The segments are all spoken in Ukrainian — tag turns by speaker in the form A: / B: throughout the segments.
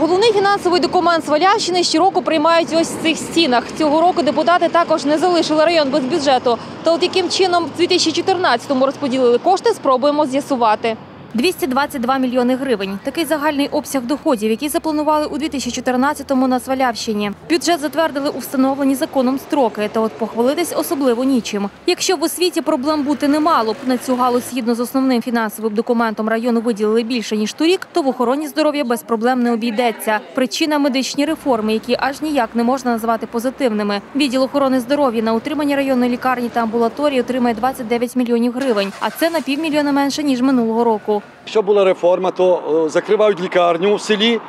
A: Головний фінансовий документ Свалящини щороку приймають ось в цих стінах. Цього року депутати також не залишили район без бюджету. Та от яким чином в 2014-му розподілили кошти, спробуємо з'ясувати. 222 мільйони гривень. Такий загальний обсяг доходів, який запланували у 2014-му на Свалявщині. Бюджет затвердили у встановлені законом строки, та от похвалитись особливо нічим. Якщо в освіті проблем бути немало б, на цю галузь згідно з основним фінансовим документом району виділили більше ніж торік, то в охороні здоров'я без проблем не обійдеться. Причина медичні реформи, які аж ніяк не можна назвати позитивними. Відділ охорони здоров'я на утримання районної лікарні та амбулаторії отримає 29 мільйонів гривень, а це на півмільйона менше ніж минулого року.
B: Якщо була реформа, то е, закривають лікарню в селі,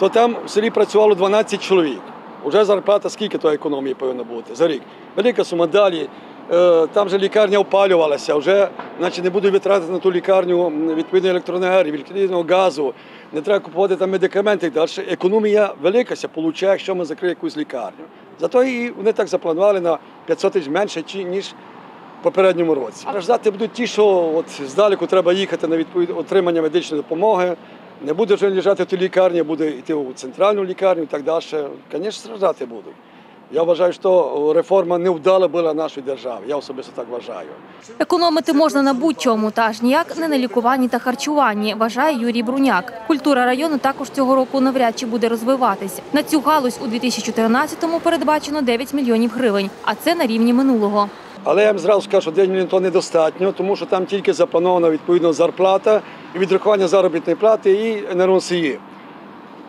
B: то там в селі працювало 12 чоловік. Уже зарплата скільки то економії повинна бути за рік. Велика сума далі. е, Там же лікарня опалювалася, вже значить, не будуть витратити на ту лікарню відповідної електроенергії, відповідного газу, не треба купувати там медикаменти і далі. Економія великася, получає, якщо ми закриємо якусь лікарню. Зато і вони так запланували на 500 тисяч менше, ніж попередньому році. Страждати будуть ті, що от здалеку треба їхати на відповідь отримання медичної допомоги. Не буде вже лежати в тій лікарні, а буде йти у центральну лікарню і так далі. Звісно, страждати будуть. Я вважаю, що реформа невдала була нашої держави. Я особисто так вважаю.
A: Економити можна на будь-чому, та аж ніяк не на лікуванні та харчуванні, вважає Юрій Бруняк. Культура району також цього року навряд чи буде розвиватись. На цю галузь у 2014-му передбачено 9 мільйонів гривень, а це на рівні минулого.
B: Але я вам зразу скажу, що 9 мільйонів то недостатньо, тому що там тільки запланована відповідно зарплата і відрахування заробітної плати і енергоносії.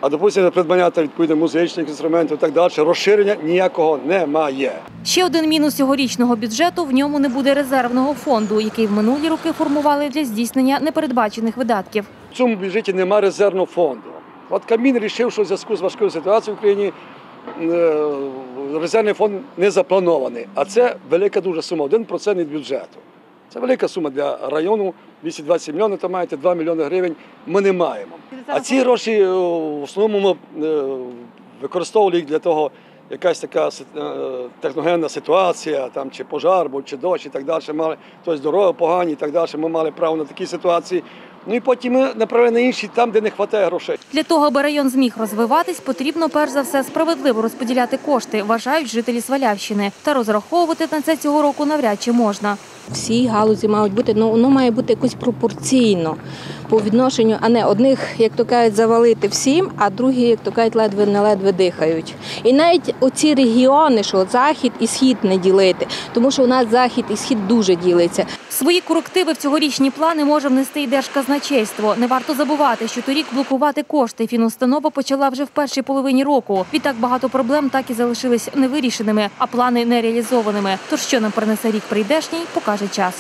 B: А допустимо, придбання та відповідно музичних інструментів і так далі, розширення ніякого немає.
A: Ще один мінус цьогорічного бюджету – в ньому не буде резервного фонду, який в минулі роки формували для здійснення непередбачених видатків.
B: В цьому бюджеті немає резервного фонду. От Кабмін вирішив, що в зв'язку з важкою ситуацією в Україні резервний фонд не запланований. А це велика дуже сума, 1% від бюджету. Це велика сума для району, 220 мільйонів, то маєте 2 мільйони гривень, ми не маємо. А ці гроші е, в основному ми е, використовували їх для того, якась така е, техногенна ситуація, там, чи пожар, чи дощ і так далі. Мали тобто дороги погані і так далі. Ми мали право на такі ситуації. Ну і потім ми направили на інші там, де не вистачає грошей.
A: Для того, аби район зміг розвиватись, потрібно перш за все справедливо розподіляти кошти, вважають жителі Свалявщини. Та розраховувати на це цього року навряд чи можна.
C: Всі галузі мають бути, ну воно має бути якось пропорційно по відношенню, а не одних, як то кажуть, завалити всім, а другі, як то кажуть, ледве не ледве дихають. І навіть оці регіони, що захід і схід не ділити, тому що у нас захід і схід дуже ділиться.
A: Свої корективи в цьогорічні плани може внести і Держказначейство. Не варто забувати, що торік блокувати кошти фінустанова почала вже в першій половині року. Відтак багато проблем так і залишились невирішеними, а плани нереалізованими. Тож що нам принесе рік прийдешній, покаже час.